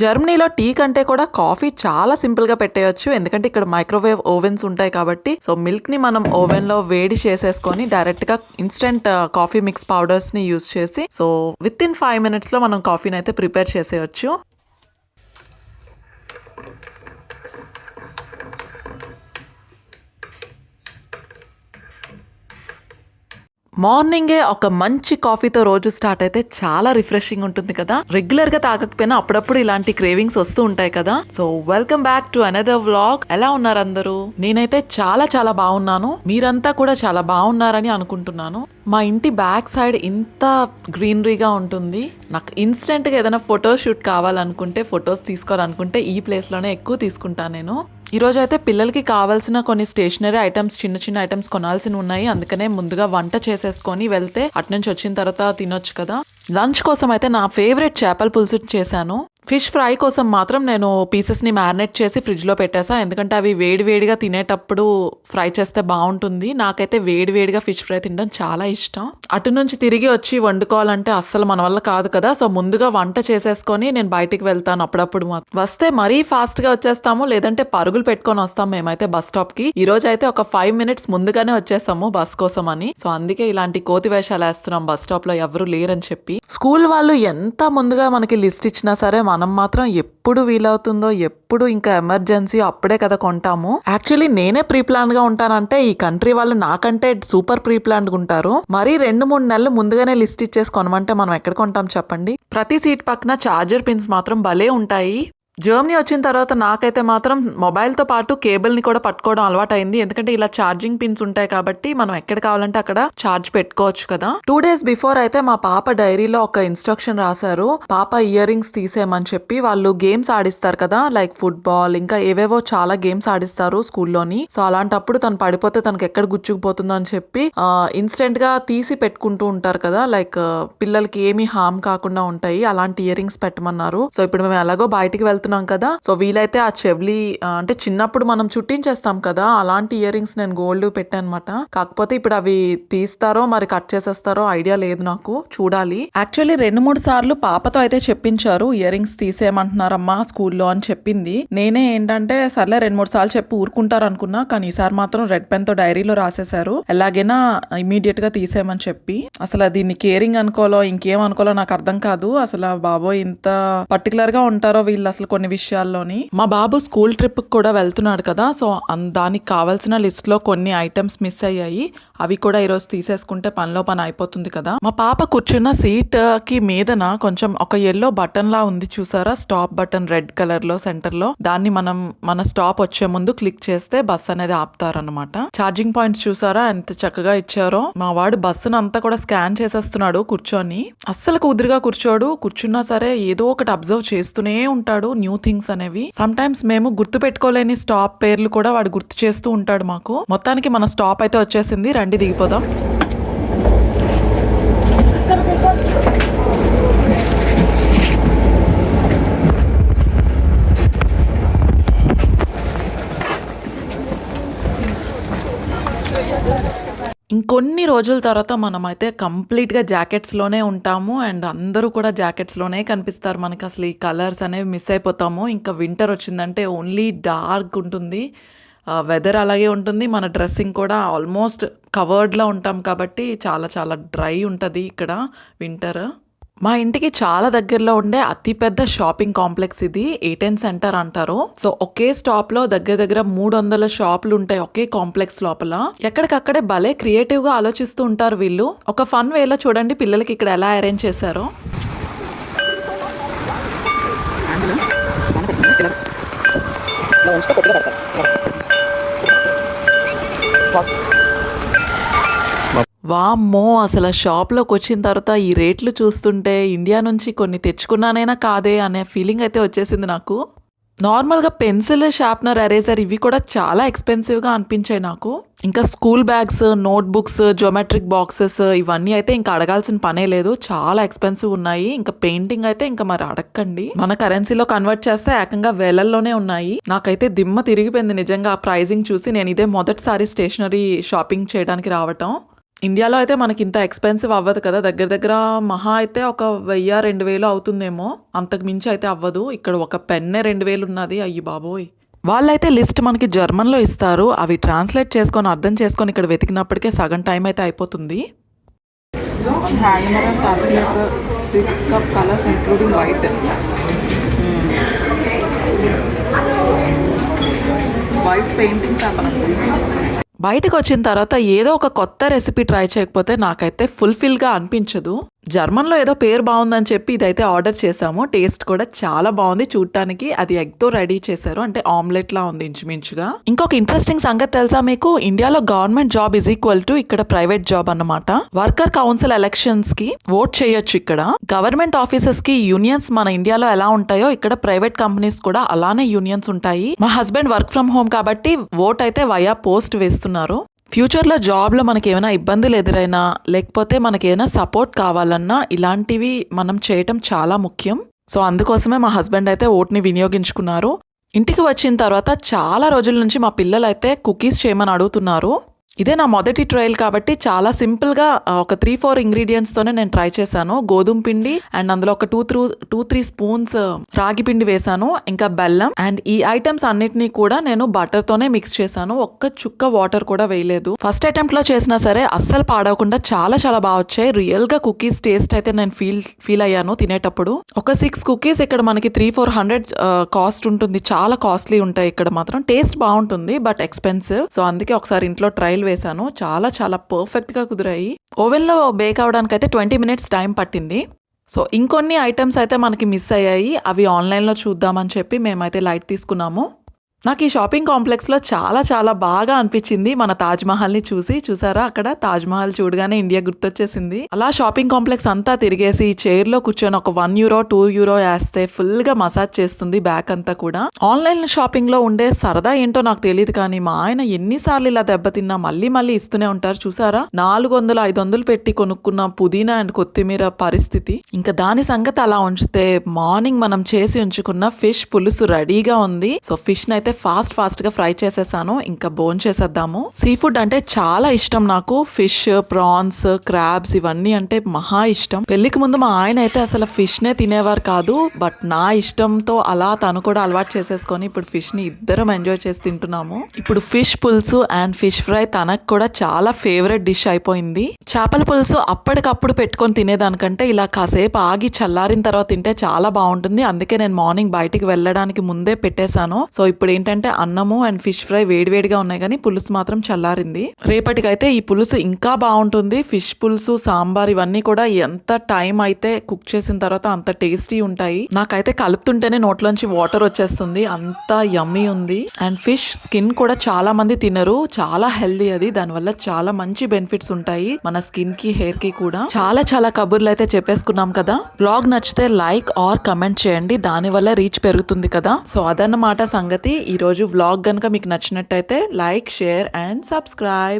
జర్మనీలో టీ కంటే కూడా కాఫీ చాలా సింపుల్గా పెట్టేయచ్చు. ఎందుకంటే ఇక్కడ మైక్రోవేవ్ ఓవెన్స్ ఉంటాయి కాబట్టి. సో మిల్క్ని మనం ఓవెన్లో వేడి చేసేసుకొని డైరెక్ట్గా ఇన్స్టెంట్ కాఫీ మిక్స్ పౌడర్స్ని యూస్ చేసి సో విత్ ఇన్ ఫైవ్ మినిట్స్లో మనం కాఫీని అయితే ప్రిపేర్ చేసేయచ్చు. మార్నింగే ఒక మంచి కాఫీతో రోజు స్టార్ట్ అయితే చాలా రిఫ్రెషింగ్ ఉంటుంది కదా. రెగ్యులర్గా తాగకపోయినా అప్పుడప్పుడు ఇలాంటి క్రేవింగ్స్ వస్తూ ఉంటాయి కదా. So welcome back to another vlog. ఎలా ఉన్నారు అందరూ? నేనైతే చాలా చాలా బాగున్నాను. మీరంతా కూడా చాలా బాగున్నారని అనుకుంటున్నాను. మా ఇంటి బ్యాక్ సైడ్ ఇంత గ్రీనరీగా ఉంటుంది. నాకు ఇన్స్టెంట్గా ఏదైనా ఫోటో షూట్ కావాలనుకుంటే ఫొటోస్ తీసుకోవాలనుకుంటే ఈ ప్లేస్లోనే ఎక్కువ తీసుకుంటాను నేను. ఈరోజు అయితే పిల్లలకి కావాల్సిన కొన్ని స్టేషనరీ ఐటమ్స్ చిన్న చిన్న ఐటమ్స్ కొనాల్సి ఉన్నాయి. అందుకనే ముందుగా వంట చేసేసుకొని వెళ్తే అటు నుంచి వచ్చిన తర్వాత తినొచ్చు కదా. లంచ్ కోసం అయితే నా ఫేవరెట్ చేపల పులుసు చేశాను. ఫిష్ ఫ్రై కోసం మాత్రం నేను పీసెస్ని మ్యారినేట్ చేసి ఫ్రిడ్జ్లో పెట్టేసా. ఎందుకంటే అవి వేడివేడిగా తినేటప్పుడు ఫ్రై చేస్తే బాగుంటుంది. నాకైతే వేడి వేడిగా ఫిష్ ఫ్రై తినడం చాలా ఇష్టం. అటు నుంచి తిరిగి వచ్చి వండుకోవాలంటే అస్సలు మన వల్ల కాదు కదా. సో ముందుగా వంట చేసేసుకొని నేను బయటికి వెళ్తాను అప్పుడప్పుడు వస్తే మరీ ఫాస్ట్గా వచ్చేస్తాము. లేదంటే పరుగులు పెట్టుకొని వస్తాం మేమైతే బస్ స్టాప్కి ఈ రోజు అయితే ఒక ఫైవ్ మినిట్స్ ముందుగానే వచ్చేసాము బస్ కోసం అని. సో అందుకే ఇలాంటి కోతి వేషాలు వేస్తున్నాం బస్ స్టాప్లో ఎవరు లేరని చెప్పి. స్కూల్ వాళ్ళు ఎంత ముందుగా మనకి లిస్ట్ ఇచ్చినా సరే మనం మాత్రం ఎప్పుడు వీలవుతుందో ఎప్పుడు ఇంకా ఎమర్జెన్సీ అప్పుడే కదా కొంటాము. యాక్చువల్లీ నేనే ప్రీ ప్లాన్గా ఉంటానంటే ఈ కంట్రీ వాళ్ళు నాకంటే సూపర్ ప్రీ ప్లాన్ ఉంటారు. మరి రెండు మూడు నెలలు ముందుగానే లిస్ట్ ఇచ్చేసి కొనమంటే మనం ఎక్కడ కొంటాం చెప్పండి? ప్రతి సీట్ పక్కన చార్జర్ పిన్స్ మాత్రం భలే ఉంటాయి. జర్మనీ వచ్చిన తర్వాత నాకైతే మాత్రం మొబైల్తో పాటు కేబుల్ని కూడా పట్టుకోవడం అలవాటైంది. ఎందుకంటే ఇలా ఛార్జింగ్ పిన్స్ ఉంటాయి కాబట్టి మనం ఎక్కడ కావాలంటే అక్కడ ఛార్జ్ పెట్టుకోవచ్చు కదా. టూ డేస్ బిఫోర్ అయితే మా పాప డైరీలో ఒక ఇన్స్ట్రక్షన్ రాశారు. పాప ఇయర్ రింగ్స్ తీసేయమని చెప్పి వాళ్ళు గేమ్స్ ఆడిస్తారు కదా లైక్ ఫుట్బాల్ ఇంకా ఏవేవో చాలా గేమ్స్ ఆడిస్తారు స్కూల్లోని. సో అలాంటప్పుడు తను పడిపోతే తనకి ఎక్కడ గుచ్చుకుపోతుందో అని చెప్పి ఇన్స్టెంట్గా తీసి పెట్టుకుంటూ ఉంటారు కదా. లైక్ పిల్లలకి ఏమి హామ్ కాకుండా ఉంటాయి. అలాంటి ఇయర్ రింగ్స్ పెట్టమన్నారు. సో ఇప్పుడు మేము ఎలాగో బయటికి వెళ్తున్నాం కదా. సో వీలైతే ఆ చెవ్లి అంటే చిన్నప్పుడు మనం చుట్టించేస్తాం కదా. అలాంటి ఇయర్ రింగ్స్ నేను గోల్డ్ పెట్టానమాట. కాకపోతే ఇప్పుడు అవి తీస్తారో మరి కట్ చేసేస్తారో ఐడియా లేదు నాకు. చూడాలి. యాక్చువల్లీ రెండు మూడు సార్లు పాపతో అయితే చెప్పించారు ఇయర్ రింగ్స్ తీసేయమంటున్నారమ్మా స్కూల్లో అని చెప్పింది. నేనే ఏంటంటే సర్లే రెండు మూడు సార్లు చెప్పి ఊరుకుంటారు అనుకున్నా కానీ ఈసారి మాత్రం రెడ్ పెన్తో డైరీలో రాసేశారు. ఎలాగైనా ఇమీడియట్గా తీసేయమని చెప్పి. అసలు దీన్ని కేరింగ్ అనుకోలో ఇంకేం అనుకోలో నాకు అర్థం కాదు. అసలు బాబోయ్ ఇంత పర్టికులర్గా ఉంటారో వీళ్ళు అసలు కొన్ని విషయాల్లోని. మా బాబు స్కూల్ ట్రిప్ కూడా వెళ్తున్నాడు కదా సో దానికి కావాల్సిన లిస్ట్లో కొన్ని ఐటమ్స్ మిస్ అయ్యాయి. అవి కూడా ఈరోజు తీసేసుకుంటే పనిలో పని అయిపోతుంది కదా. మా పాప కూర్చున్న సీట్కి మీదన కొంచెం ఒక ఎల్లో బటన్ లా ఉంది చూసారా? స్టాప్ బటన్ రెడ్ కలర్లో సెంటర్లో. దాన్ని మనం మన స్టాప్ వచ్చే ముందు క్లిక్ చేస్తే బస్ అనేది ఆపుతారనమాట ఛార్జింగ్ పాయింట్స్ చూసారా? ఎంత చక్కగా ఇచ్చారో. మా వాడు బస్సును అంతా కూడా స్కాన్ చేసేస్తున్నాడు కూర్చొని. అస్సలు కుదురుగా కూర్చోడు. కూర్చున్నా సరే ఏదో ఒకటి అబ్జర్వ్ చేస్తూనే ఉంటాడు. న్యూ థింగ్స్ అనేవి. సమ్ టైమ్స్ మేము గుర్తు పెట్టుకోలేని స్టాప్ పేర్లు కూడా వాడు గుర్తు చేస్తూ ఉంటాడు మాకు. మొత్తానికి మన స్టాప్ అయితే వచ్చేసింది. బండి దిగిపోదాం. ఇంకొన్ని రోజుల తర్వాత మనమైతే కంప్లీట్గా జాకెట్స్లోనే ఉంటాము. అండ్ అందరూ కూడా జాకెట్స్లోనే కనిపిస్తారు. మనకి అసలు ఈ కలర్స్ అనేవి మిస్ అయిపోతాము. ఇంకా వింటర్ వచ్చిందంటే ఓన్లీ డార్క్ ఉంటుంది. వెదర్ అలాగే ఉంటుంది. మన డ్రెస్సింగ్ కూడా ఆల్మోస్ట్ కవర్డ్లో ఉంటాం కాబట్టి చాలా చాలా డ్రై ఉంటుంది ఇక్కడ వింటర్ మా ఇంటికి చాలా దగ్గరలో ఉండే అతిపెద్ద షాపింగ్ కాంప్లెక్స్ ఇది. ఏటెన్ సెంటర్ అంటారు. సో ఒకే స్టాప్లో దగ్గర దగ్గర మూడు వందల షాపులు ఉంటాయి ఒకే కాంప్లెక్స్ లోపల. ఎక్కడికక్కడే భలే క్రియేటివ్గా ఆలోచిస్తూ ఉంటారు వీళ్ళు. ఒక ఫన్ వేలో చూడండి పిల్లలకి ఇక్కడ ఎలా అరేంజ్ చేశారో. వామ్మో అసలు షాప్లోకి వచ్చిన తర్వాత ఈ రేట్లు చూస్తుంటే ఇండియా నుంచి కొన్ని తెచ్చుకున్నానైనా కాదే అనే ఫీలింగ్ అయితే వచ్చేసింది నాకు. నార్మల్గా పెన్సిల్ షార్ప్నర్ ఎరేజర్ ఇవి కూడా చాలా ఎక్స్పెన్సివ్గా అనిపించాయి నాకు. ఇంకా school bags notebooks geometric boxes ఇవన్నీ అయితే ఇంకా అడగాల్సిన పనే లేదు. చాలా ఎక్స్పెన్సివ్ ఉన్నాయి. ఇంకా పెయింటింగ్ అయితే ఇంకా మరి అడగండి మన కరెన్సీలో కన్వర్ట్ చేస్తే ఏకంగా వేలల్లోనే ఉన్నాయి. నాకైతే దిమ్మ తిరిగిపోయింది నిజంగా ఆ ప్రైజింగ్ చూసి. నేను ఇదే మొదటిసారి స్టేషనరీ షాపింగ్ చేయడానికి రావటం. ఇండియాలో అయితే మనకి ఇంత ఎక్స్పెన్సివ్ అవ్వదు కదా. దగ్గర దగ్గర మహా అయితే ఒక వెయ్యి రెండు వేలు అవుతుందేమో. అంతకు మించి అయితే అవ్వదు. ఇక్కడ ఒక పెన్నే రెండు వేలు ఉన్నది. అయ్యి బాబోయ్. వాళ్ళైతే లిస్ట్ మనకి జర్మన్లో ఇస్తారు. అవి ట్రాన్స్లేట్ చేసుకొని అర్థం చేసుకొని ఇక్కడ వెతికినప్పటికే సగం టైం అయితే అయిపోతుంది. Six cup colours including white white painting బయటకు వచ్చిన తర్వాత ఏదో ఒక కొత్త రెసిపీ ట్రై చేయకపోతే నాకైతే ఫుల్ఫిల్గా అనిపించదు. జర్మన్లో ఏదో పేరు బాగుందని చెప్పి ఇదైతే ఆర్డర్ చేసాము టేస్ట్ కూడా చాలా బాగుంది. చూడటానికి అది ఎగ్తో రెడీ చేశారు. అంటే ఆమ్లెట్ లా ఉంది ఇంచుమించుగా. ఇంకొక ఇంట్రెస్టింగ్ సంగతి తెలుసా మీకు? ఇండియాలో government job is equal to ఇక్కడ ప్రైవేట్ జాబ్ అన్నమాట. వర్కర్ కౌన్సిల్ ఎలక్షన్స్కి ఓట్ చేయొచ్చు ఇక్కడ. గవర్నమెంట్ ఆఫీసెస్కి యూనియన్స్ మన ఇండియాలో ఎలా ఉంటాయో ఇక్కడ ప్రైవేట్ కంపెనీస్ కూడా అలానే యూనియన్స్ ఉంటాయి. మా హస్బెండ్ వర్క్ ఫ్రమ్ హోమ్ కాబట్టి ఓట్ అయితే వయా పోస్ట్ వేస్తున్నారు. ఫ్యూచర్లో జాబ్లో మనకి ఏమైనా ఇబ్బందులు ఎదురైనా లేకపోతే మనకి ఏమైనా సపోర్ట్ కావాలన్నా ఇలాంటివి మనం చేయటం చాలా ముఖ్యం. సో అందుకోసమే మా హస్బెండ్ అయితే ఓట్ని వినియోగించుకున్నారు. ఇంటికి వచ్చిన తర్వాత చాలా రోజుల నుంచి మా పిల్లలు అయితే కుకీస్ చేయమని అడుగుతున్నారు. ఇదే నా మొదటి ట్రయల్ కాబట్టి చాలా సింపుల్గా ఒక త్రీ ఫోర్ ఇంగ్రీడియంట్స్తోనే నేను ట్రై చేశాను. గోధుమ పిండి అండ్ అందులో ఒక two through two three spoons రాగి పిండి వేశాను. ఇంకా బెల్లం అండ్ ఈ ఐటమ్స్ అన్నిటినీ కూడా నేను బటర్తోనే మిక్స్ చేశాను. ఒక్క చుక్క వాటర్ కూడా వేయలేదు. ఫస్ట్ అటెంప్ట్లో చేసినా సరే అస్సలు పాడవకుండా చాలా చాలా బాగా వచ్చాయి. రియల్గా కుకీస్ టేస్ట్ అయితే నేను ఫీల్ ఫీల్ అయ్యాను తినేటప్పుడు. ఒక సిక్స్ కుకీస్ ఇక్కడ మనకి త్రీ ఫోర్ హండ్రెడ్ కాస్ట్ ఉంటుంది. చాలా కాస్ట్లీ ఉంటాయి ఇక్కడ మాత్రం. టేస్ట్ బాగుంటుంది బట్ ఎక్స్పెన్సివ్ సో అందుకే ఒకసారి ఇంట్లో ట్రయల్ వేశాను. చాలా చాలా పర్ఫెక్ట్గా కుదిరాయి. ఓవెన్లో బేక్ అవడానికి అయితే ట్వంటీ మినిట్స్ టైం పట్టింది. సో ఇంకొన్ని ఐటమ్స్ అయితే మనకి మిస్ అయ్యాయి. అవి ఆన్లైన్లో చూద్దామని చెప్పి మేమైతే లైట్ తీసుకున్నాము. నాకు ఈ షాపింగ్ కాంప్లెక్స్లో చాలా చాలా బాగా అనిపించింది మన తాజ్మహల్ని చూసి. చూసారా? అక్కడ తాజ్ మహల్ చూడగానే ఇండియా గుర్తొచ్చేసింది. అలా షాపింగ్ కాంప్లెక్స్ అంతా తిరిగేసి చైర్లో కూర్చొని ఒక వన్ యూరో టూ యూరో వేస్తే ఫుల్గా మసాజ్ చేస్తుంది బ్యాక్ అంతా కూడా. ఆన్లైన్ షాపింగ్లో ఉండే సరదా ఏంటో నాకు తెలియదు కానీ మా ఆయన ఎన్నిసార్లు ఇలా దెబ్బతిన్నా మళ్ళీ మళ్ళీ ఇస్తూనే ఉంటారు. చూసారా? నాలుగు వందలు ఐదు వందలు పెట్టి కొనుక్కున్న పుదీనా అండ్ కొత్తిమీర పరిస్థితి. ఇంకా దాని సంగతి అలా ఉంచితే మార్నింగ్ మనం చేసి ఉంచుకున్న ఫిష్ పులుసు రెడీగా ఉంది. సో ఫిష్ అయితే ఫాస్ట్ ఫాస్ట్గా ఫ్రై చేసేసాను. ఇంకా బోన్ చేసేద్దాము. సీ ఫుడ్ అంటే చాలా ఇష్టం నాకు. ఫిష్ ప్రాన్స్ క్రాబ్స్ ఇవన్నీ అంటే మహా ఇష్టం. పెళ్ళికి ముందు మా ఆయన అయితే అసలు ఫిష్ నే తినేవారు కాదు. బట్ నా ఇష్టంతో అలా తను కూడా అలవాటు చేసేసుకొని ఇప్పుడు ఫిష్ని ఇద్దరం ఎంజాయ్ చేసి తింటున్నాము. ఇప్పుడు ఫిష్ పులుసు అండ్ ఫిష్ ఫ్రై తనకు కూడా చాలా ఫేవరెట్ డిష్ అయిపోయింది. చేపల పులుసు అప్పటికప్పుడు పెట్టుకొని తినేదానికంటే ఇలా కాసేపు ఆగి చల్లారిన తర్వాత తింటే చాలా బాగుంటుంది. అందుకే నేను మార్నింగ్ బయటికి వెళ్ళడానికి ముందే పెట్టేశాను. సో ఇప్పుడు ఏంటంటే అన్నము అండ్ ఫిష్ ఫ్రై వేడివేడిగా ఉన్నాయి కానీ పులుసు మాత్రం చల్లారింది. రేపటికైతే ఈ పులుసు ఇంకా బాగుంటుంది. ఫిష్ పులుసు సాంబార్ ఇవన్నీ కూడా ఎంత టైం అయితే కుక్ చేసిన తర్వాత అంత టేస్టీ ఉంటాయి. నాకైతే కలుపుతుంటేనే నోట్లోంచి వాటర్ వచ్చేస్తుంది. అంత యమ్మీ ఉంది. అండ్ ఫిష్ స్కిన్ కూడా చాలా మంది తినరు. చాలా హెల్దీ అది. దానివల్ల చాలా మంచి బెనిఫిట్స్ ఉంటాయి. మన స్కిన్కి హెయిర్కి కూడా. చాలా చాలా కబుర్లు అయితే చెప్పేసుకున్నాం కదా. బ్లాగ్ నచ్చితే లైక్ ఆర్ కమెంట్ చేయండి. దాని వల్ల రీచ్ పెరుగుతుంది కదా. సో అదన్నమాట సంగతి. ఈ రోజు వ్లాగ్ గనుక మీకు నచ్చినట్టయితే లైక్ షేర్ అండ్ సబ్స్క్రైబ్.